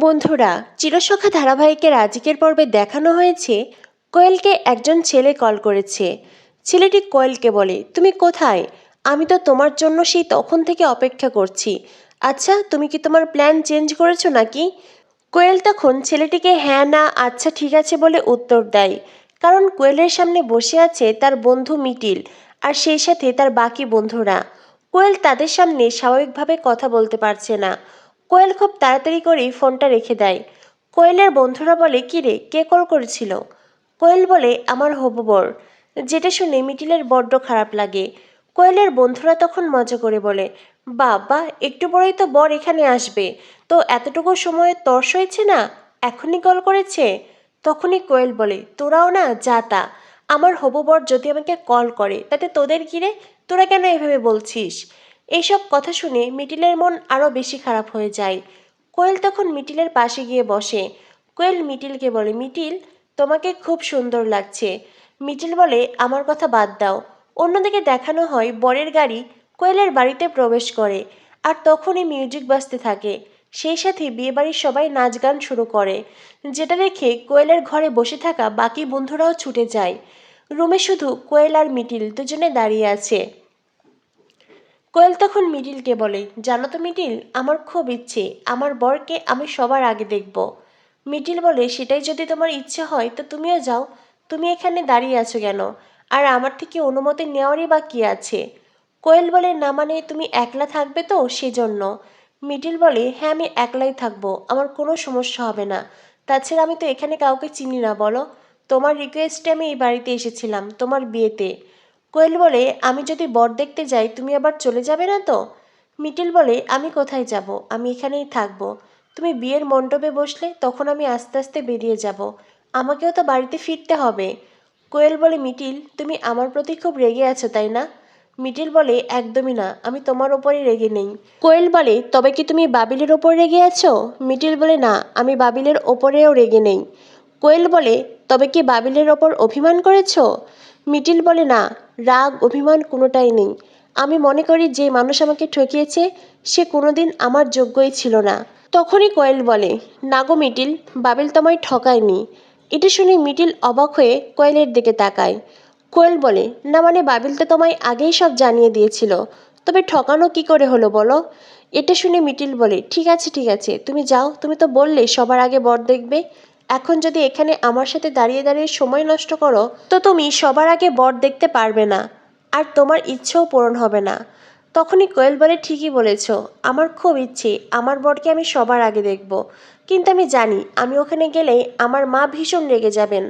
বন্ধুরা, চিরসখা ধারাবাহিকের আজকের পর্বে দেখানো হয়েছে কোয়েলকে একজন ছেলে কল করেছে। ছেলেটি কোয়েলকে বলে, তুমি কোথায়? আমি তো তোমার জন্য সেই তখন থেকে অপেক্ষা করছি। আচ্ছা তুমি কি তোমার প্ল্যান চেঞ্জ করেছ নাকি? কোয়েল তখন ছেলেটিকে হ্যাঁ না আচ্ছা ঠিক আছে বলে উত্তর দেয়। কারণ কোয়েলের সামনে বসে আছে তার বন্ধু মিটিল আর সেই সাথে তার বাকি বন্ধুরা। কোয়েল তাদের সামনে স্বাভাবিকভাবে কথা বলতে পারছে না। কোয়েল খুব তাড়াতাড়ি করেই ফোনটা রেখে দেয়। কোয়েলের বন্ধুরা বলে, কি রে, কে কল করেছিল? কোয়েল বলে, আমার হবু বর যেটা শুনে মিটিলের বড্ড খারাপ লাগে। কোয়েলের বন্ধুরা তখন মজা করে বলে, বাবা, একটু পরেই তো বর এখানে আসবে। তো এতটুকু সময়ে তর্স হয়েছে না? এখনই কল করেছে? তখনই কোয়েল বলে, তোরাও না যা তা। আমার হবু বর যদি আমাকে কল করে, তাতে তোদের কিরে তোরা কেন এভাবে বলছিস? এইসব কথা শুনে মিটিলের মন আরও বেশি খারাপ হয়ে যায়। কোয়েল তখন মিটিলের পাশে গিয়ে বসে। কোয়েল মিটিলকে বলে, মিটিল, তোমাকে খুব সুন্দর লাগছে। মিটিল বলে, আমার কথা বাদ দাও। অন্যদিকে দেখানো হয় বরের গাড়ি কোয়েলের বাড়িতে প্রবেশ করে আর তখনই মিউজিক বাজতে থাকে। সেই সাথে বিয়েবাড়ির সবাই নাচ গান শুরু করে, যেটা দেখে কোয়েলের ঘরে বসে থাকা বাকি বন্ধুরাও ছুটে যায়। রুমে শুধু কোয়েল আর মিটিল দুজনে দাঁড়িয়ে আছে। কোয়েল তখন মিডিলকে বলে, জানো তো মিডিল, আমার খুব ইচ্ছে, আমার বরকে আমি সবার আগে দেখব। মিডিল বলে, সেটাই যদি তোমার ইচ্ছে হয়, তো তুমিও যাও, তুমি এখানে দাঁড়িয়ে আছো কেন? আর আমার থেকে অনুমতি নেওয়ারই বা কী আছে? কোয়েল বলে, না মানে তুমি একলা থাকবে তো, সেজন্য? মিডিল বলে হ্যাঁ আমি একলাই থাকব, আমার কোনো সমস্যা হবে না। তাছাড়া আমি তো এখানে কাউকে চিনি না, বলো? তোমার রিকোয়েস্টে আমি এই বাড়িতে এসেছিলাম, তোমার বিয়েতে। কোয়েল বলে, আমি যদি বর দেখতে যাই, তুমি আবার চলে যাবে না তো? মিটিল বলে, আমি কোথায় যাব? আমি এখানেই থাকব। তুমি বিয়ের মণ্ডপে বসলে তখন আমি আস্তে আস্তে বেরিয়ে যাব। আমাকেও তো বাড়িতে ফিরতে হবে। কোয়েল বলে, মিটিল, তুমি আমার প্রতি খুব রেগে আছো, তাই না? মিটিল বলে, একদমই না, আমি তোমার ওপরে রেগে নেই। কোয়েল বলে, তবে কি তুমি বাবিলের ওপর রেগে আছো? মিটিল বলে, না, আমি বাবিলের ওপরেও রেগে নেই। কোয়েল বলে, তবে কি বাবিলের ওপর অভিমান করেছ? মিটিল বলে, না, রাগ, অভিমান কোনোটাই নেই। আমি মনে করি যে মানুষ আমাকে ঠকিয়েছে, সে কোনোদিন আমার যোগ্যই ছিল না। তখনই কোয়েল বলে, না গো মিটিল, বাবিল তোমায় ঠকায়নি। এটা শুনে মিটিল অবাক হয়ে কোয়েলের দিকে তাকায়। কোয়েল বলে, না মানে বাবিল তো তোমায় আগেই সব জানিয়ে দিয়েছিল। তবে ঠকানো কি করে হলো বলো? এটা শুনে মিটিল বলে, ঠিক আছে ঠিক আছে, তুমি যাও, তুমি তো বললে সবার আগে বর দেখবে। এখন যদি এখানে আমার সাথে দাঁড়িয়ে দাঁড়িয়ে সময় নষ্ট করো, তো তুমি সবার আগে বর দেখতে পারবে না, আর তোমার ইচ্ছেও পূরণ হবে না। তখনই কোয়েল বলে, ঠিকই বলেছ, আমার খুব ইচ্ছে, আমার বরকে আমি সবার আগে দেখব। কিন্তু আমি জানি, আমি ওখানে গেলে আমার মা ভীষণ রেগে যাবেন।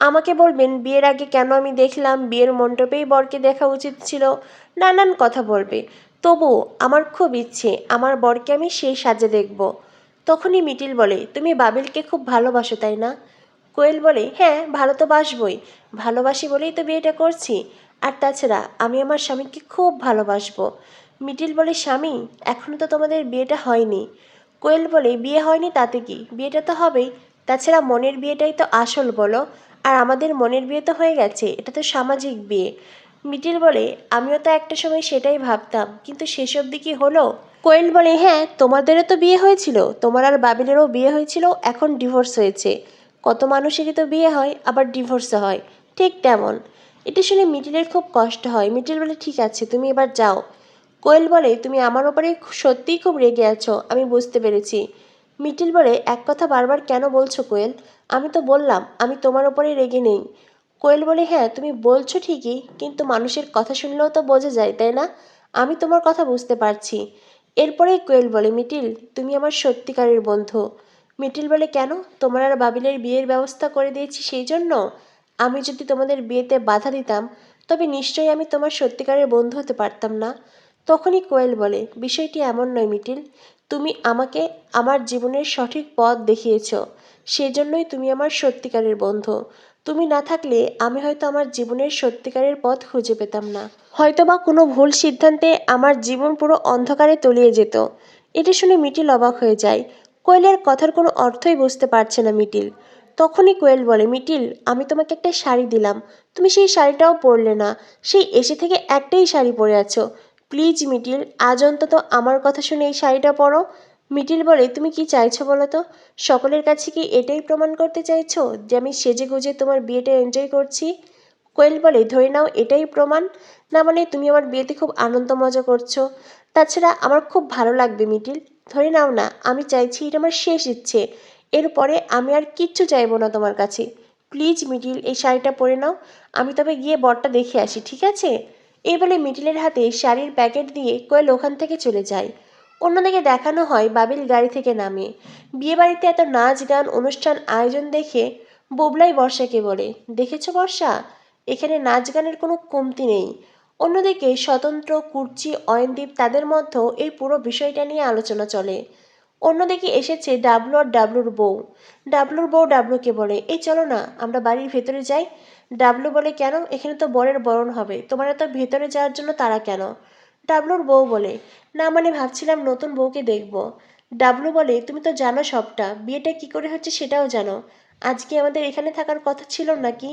আমাকে বলবেন, বিয়ের আগে কেন আমি দেখলাম, বিয়ের মণ্ডপেই বরকে দেখা উচিত ছিল। নানান কথা বলবে। তবু আমার খুব ইচ্ছে, আমার বরকে আমি সেই সাজে দেখব। তখনই মিটিল বলে, তুমি বাবিলকে খুব ভালোবাসো, তাই না? কোয়েল বলে হ্যাঁ ভালো তো বাসবই, ভালোবাসি বলেই তো বিয়েটা করছি। আর তাছাড়া আমি আমার স্বামীকে খুব ভালোবাসবো। মিটিল বলে, স্বামী এখনও তো তোমাদের বিয়েটা হয়নি। কোয়েল বলে, বিয়ে হয়নি তাতে কি? বিয়েটা তো হবেই। তাছাড়া মনের বিয়েটাই তো আসল বলো, আর আমাদের মনের বিয়ে তো হয়ে গেছে, এটা তো সামাজিক বিয়ে। মিটিল বলে, আমিও তো একটা সময় সেটাই ভাবতাম, কিন্তু সেসব দিকে হলো? কোয়েল বলে হ্যাঁ তোমাদেরও তো বিয়ে হয়েছিল। তোমার আর বাবিলেরও বিয়ে হয়েছিল, এখন ডিভোর্স হয়েছে। কত মানুষেরই তো বিয়ে হয়, আবার ডিভোর্সও হয়। ঠিক তেমন। এটা শুনে মিটিলের খুব কষ্ট হয়। মিটিল বলে, ঠিক আছে, তুমি এবার যাও। কোয়েল বলে, তুমি আমার ওপরে সত্যিই খুব রেগে আছো, আমি বুঝতে পেরেছি। মিটিল বলে, এক কথা বারবার কেন বলছো কোয়েল? আমি তো বললাম, আমি তোমার ওপরে রেগে নেই। কোয়েল বলে হ্যাঁ তুমি বলছো ঠিকই, কিন্তু মানুষের কথা শুনলেও তো বোঝা যায়, তাই না? আমি তোমার কথা বুঝতে পারছি। এরপরেই কোয়েল বলে, মিটিল, তুমি আমার সত্যিকারের বন্ধু। মিটিল বলে, কেন? তোমার আর বাবিলের বিয়ের ব্যবস্থা করে দিয়েছি সেই জন্য? আমি যদি তোমাদের বিয়েতে বাধা দিতাম, তবে নিশ্চয়ই আমি তোমার সত্যিকারের বন্ধু হতে পারতাম না। তখনই কোয়েল বলে, বিষয়টি এমন নয়, মিটিল। তুমি আমাকে আমার জীবনের সঠিক পথ দেখিয়েছ। সেজন্যই তুমি আমার সত্যিকারের বন্ধু। তুমি না থাকলে আমি হয়তো আমার জীবনের সত্যিকারের পথ খুঁজে পেতাম না। হয়তোবা কোনো ভুল সিদ্ধান্তে আমার জীবন পুরো অন্ধকারে তলিয়ে যেত। এটা শুনে মিটিল অবাক হয়ে যায়। কোয়েলের কথার কোনো অর্থই বুঝতে পারছে না মিটিল। তখনই কোয়েল বলে, মিটিল, আমি তোমাকে একটা শাড়ি দিলাম। তুমি সেই শাড়িটাও পরলে না। সেই এসে থেকে একটাই শাড়ি পরে আছো। প্লিজ মিটিল, আজ অন্তত আমার কথা শুনে এই শাড়িটা পরো। মিটিল বলে, তুমি কি চাইছো বলো তো? সকলের কাছে কি এটাই প্রমাণ করতে চাইছো যে আমি সেজে গুজে তোমার বিয়েটা এনজয় করছি? কোয়েল বলে, ধরে নাও, এটাই প্রমাণ। না মানে তুমি আমার বিয়েতে খুব আনন্দ মজা করছ। তাছাড়া আমার খুব ভালো লাগবে, মিটিল। ধরে নাও না, আমি চাইছি এটা আমার শেষ ইচ্ছে। এরপরে আমি আর কিচ্ছু চাইব না তোমার কাছে। প্লিজ, মিটিল, এই শাড়িটা পরে নাও। আমি তবে গিয়ে বরটা দেখে আসি, ঠিক আছে? এই বলে মিটিলের হাতে শাড়ির প্যাকেট দিয়ে কোয়েল ওখান থেকে চলে যায়। অন্যদিকে দেখানো হয় বাবিল গাড়ি থেকে নামে বিয়েবাড়িতে এত নাচ, গান, অনুষ্ঠান, আয়োজন দেখে বোবলাই বর্ষাকে বলে, দেখেছ বর্ষা? এখানে নাচ গানের কোনো কমতি নেই। অন্যদিকে স্বতন্ত্র কুর্চি, অয়নদীপ তাদের মধ্যেও এই পুরো বিষয়টা নিয়ে আলোচনা চলে। অন্যদিকে এসেছে ডাবলু আর ডাবলুর বউ। ডাবলুর বউ ডাবলুকে বলে, এই চলো না, আমরা বাড়ির ভেতরে যাই। ডাবলু বলে, কেন? এখানে তো বরের বরণ হবে। তোমার এত ভেতরে যাওয়ার জন্য তারা কেন? ডাবলুর বউ বলে না মানে ভাবছিলাম নতুন বউকে দেখব। ডাবলু বলে, তুমি তো জানো সবটা। বিয়েটা কি করে হচ্ছে সেটাও জানো। আজকে আমাদের এখানে থাকার কথা ছিল নাকি?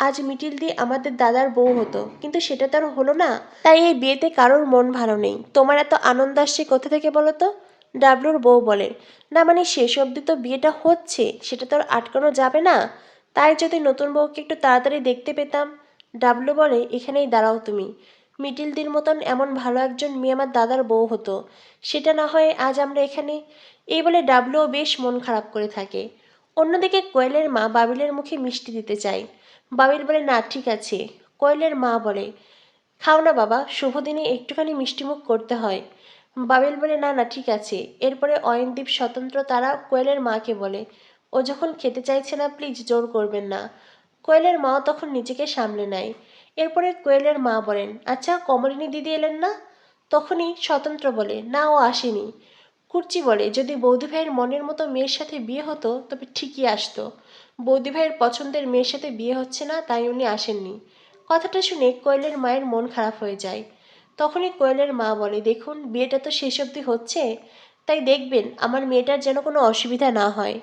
আজ মিটিল দিয়ে আমাদের দাদার বউ হতো। কিন্তু সেটা তো আর হলো না। তাই এই বিয়েতে কারোর মন ভালো নেই। তোমার এত আনন্দ আসছে কোথা থেকে বলো তো? ডাবলুর বউ বলে, না মানে শেষ অবধি তো বিয়েটা হচ্ছে। সেটা তো আর আটকানো যাবে না। তাই যদি নতুন বউকে একটু তাড়াতাড়ি দেখতে পেতাম। ডাবলু বলে, এখানেই দাঁড়াও তুমি। মিটিলদির মতন এমন ভালো একজন মেয়ে আমার দাদার বউ হতো। সেটা না হয় আজ আমরা এখানে এই বলে ডাবলুও বেশ মন খারাপ করে থাকে। অন্যদিকে কোয়েলের মা বাবিলের মুখে মিষ্টি দিতে চায়। বাবিল বলে, না, ঠিক আছে। কোয়েলের মা বলে, খাও না বাবা, শুভ দিনে একটুখানি মিষ্টিমুখ করতে হয়। বাবিল বলে, না না, ঠিক আছে। এরপরে অয়নদীপ স্বতন্ত্র তারা কোয়েলের মাকে বলে, ও যখন খেতে চাইছে না প্লিজ জোর করবেন না। কোয়েলের মাও তখন নিজেকে সামলে নেয়। এরপরে কোয়েলের মা বলেন আচ্ছা কমলিনী দিদি এলেন না? তখনই স্বতন্ত্র বলে, না, ও আসেনি। কুর্চি বলে, যদি বৌদি ভাইয়ের মনের মতো মেয়ের সাথে বিয়ে হতো, তবে ঠিকই আসতো। বৌদি ভাইয়ের পছন্দের মেয়ের সাথে বিয়ে হচ্ছে না, তাই উনি আসেননি। কথাটা শুনে কোয়েলের মায়ের মন খারাপ হয়ে যায়। তখনই কোয়েলের মা বলে, দেখুন, বিয়েটা তো শেষ অবধি হচ্ছে, তাই দেখবেন আমার মেয়েটার যেন কোনো অসুবিধা না হয়।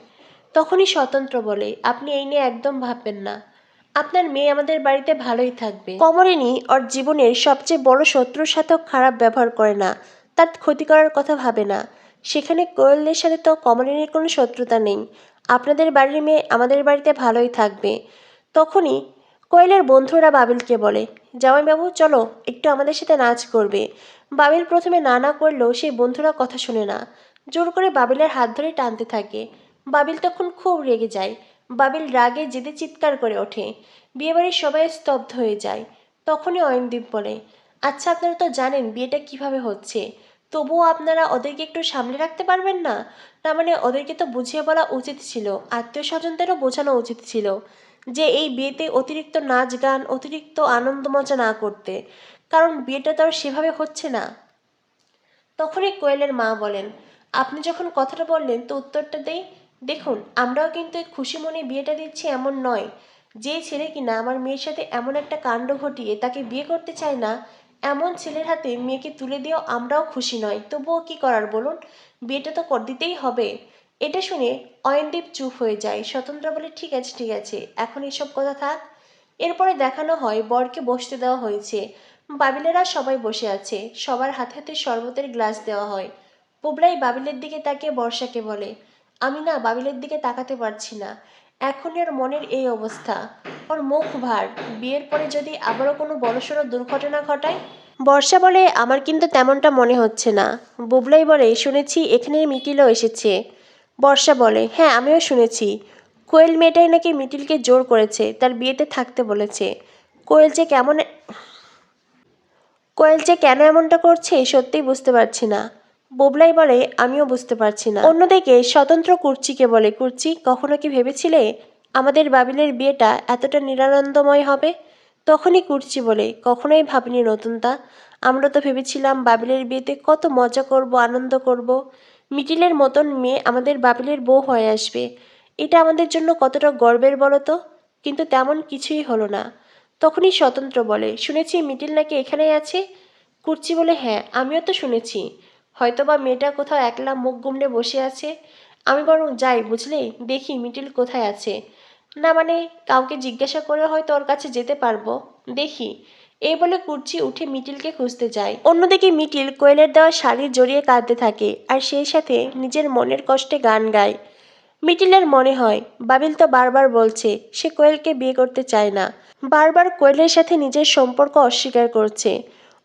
তখনই স্বতন্ত্র বলে, আপনি এই নিয়ে একদম ভাববেন না। আপনার মেয়ে আমাদের বাড়িতে ভালোই থাকবে। কমলিনী ওর জীবনের সবচেয়ে বড় শত্রুর সাথেও খারাপ ব্যবহার করে না। তার ক্ষতি করার কথা ভাবে না। সেখানে কোয়েলের সাথে তো কমলিনীর কোনো শত্রুতা নেই। আপনাদের বাড়ির মেয়ে আমাদের বাড়িতে ভালোই থাকবে। তখনই কোয়েলের বন্ধুরা বাবিলকে বলে, জামাইবাবু, চলো একটু আমাদের সাথে নাচ করবে। বাবিল প্রথমে না না করলেও সেই বন্ধুরা কথা শুনে না। জোর করে বাবিলের হাত ধরে টানতে থাকে। বাবিল তখন খুব রেগে যায়। বাবিল রাগে জেদে চিৎকার করে ওঠে। বিয়েবাড়ির সবাই স্তব্ধ হয়ে যায়। তখনই অয়নদীপ বলে আচ্ছা আপনারা তো জানেন বিয়েটা কীভাবে হচ্ছে। তবুও আপনারা ওদেরকে একটু সামলে রাখতে পারবেন না? না মানে ওদেরকে তো বুঝিয়ে বলা উচিত ছিল আত্মীয় স্বজনদেরও বোঝানো উচিত ছিল যে এই বিয়েতে অতিরিক্ত নাচ গান, অতিরিক্ত আনন্দ মজা না করতে। কারণ বিয়েটা তো আর সেভাবে হচ্ছে না। তখনই কোয়েলের মা বলেন, আপনি যখন কথাটা বললেন তো উত্তরটা দেই। দেখুন, আমরাও কিন্তু খুশি মনে বিয়েটা দিচ্ছি এমন নয়। যে ছেলে কিনা আমার মেয়ের সাথে এমন একটা কাণ্ড ঘটিয়ে তাকে বিয়ে করতে চায় না, এমন ছেলের হাতে মেয়েকে তুলে দিয়েও আমরাও খুশি নয়। তবুও কি করার বলুন? বিয়েটা তো কর দিতেই হবে। এটা শুনে অয়নদীপ চুপ হয়ে যায়। স্বতন্ত্র বলে, ঠিক আছে ঠিক আছে, এখন এসব কথা থাক। এরপরে দেখানো হয়, বরকে বসতে দেওয়া হয়েছে। বাবিলেরা সবাই বসে আছে। সবার হাতে হাতে শরবতের গ্লাস দেওয়া হয়। পুবলাই বাবিলের দিকে তাকিয়ে বর্ষাকে বলে আমি না বাবিলের দিকে তাকাতে পারছি না। এখনই ওর মনের এই অবস্থা। ওর মুখ ভার। বিয়ের পরে যদি আবারও কোনো বড়সড় দুর্ঘটনা ঘটায়? বর্ষা বলে, আমার কিন্তু তেমনটা মনে হচ্ছে না। বুবলাই বলে, শুনেছি এখানে মিটিলও এসেছে। বর্ষা বলে হ্যাঁ আমিও শুনেছি। কোয়েল মেয়েটাই নাকি মিটিলকে জোর করেছে, তার বিয়েতে থাকতে বলেছে। কোয়েল যে কেমন কোয়েল যে কেন এমনটা করছে, সত্যিই বুঝতে পারছি না। বুবলাই বলে, আমিও বুঝতে পারছি না। অন্যদিকে স্বতন্ত্র কুর্চিকে বলে, কুর্চি, কখনো কি ভেবেছিলে আমাদের বাবিলের বিয়েটা এতটা নিরানন্দময় হবে? তখনই কুর্চি বলে, কখনোই ভাবিনি নতুনটা আমরা তো ভেবেছিলাম বাবিলের বিয়েতে কত মজা করব, আনন্দ করব। মিটিলের মতন মেয়ে আমাদের বাবিলের বউ হয়ে আসবে। এটা আমাদের জন্য কতটা গর্বের বলো তো? কিন্তু তেমন কিছুই হলো না। তখনই স্বতন্ত্র বলে, শুনেছি মিটিল নাকি এখানেই আছে? কুর্চি বলে হ্যাঁ আমিও তো শুনেছি। হয়তোবা মেয়েটা কোথাও একলা মুখ গুমড়ে বসে আছে। আমি বরং যাই, বুঝলে? দেখি মিটিল কোথায় আছে। না মানে কাউকে জিজ্ঞাসা করে হয়তো ওর কাছে যেতে পারব। দেখি। এই বলে কুর্চি উঠে মিটিলকে খুঁজতে যায়। অন্যদিকে মিটিল কোয়েলের দেওয়া শাড়ি জড়িয়ে কাঁদতে থাকে আর সেই সাথে নিজের মনের কষ্টে গান গায়। মিটিলের মনে হয়, বাবিল তো বারবার বলছে, সে কোয়েলকে বিয়ে করতে চায় না। বারবার কোয়েলের সাথে নিজের সম্পর্ক অস্বীকার করছে।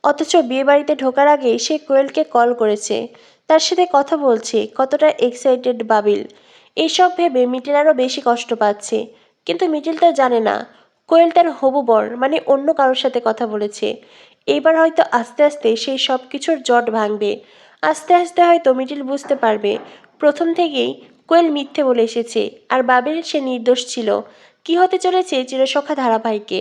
অথচ বিয়ে বাড়িতে ঢোকার আগে সে কোয়েলকে কল করেছে। তার সাথে কথা বলছে, কতটা এক্সাইটেড বাবিল। এইসব ভেবে মিটিল আরও বেশি কষ্ট পাচ্ছে। কিন্তু মিটিল তো জানে না, কোয়েল তার হবু বর মানে অন্য কারোর সাথে কথা বলেছে। এইবার হয়তো আস্তে আস্তে সেই সব কিছুর জট ভাঙবে। আস্তে আস্তে হয়তো মিটিল বুঝতে পারবে। প্রথম থেকেই কোয়েল মিথ্যে বলে এসেছে, আর বাবিল সে নির্দোষ ছিল। কি হতে চলেছে চিরসখা ধারাবাহিকে?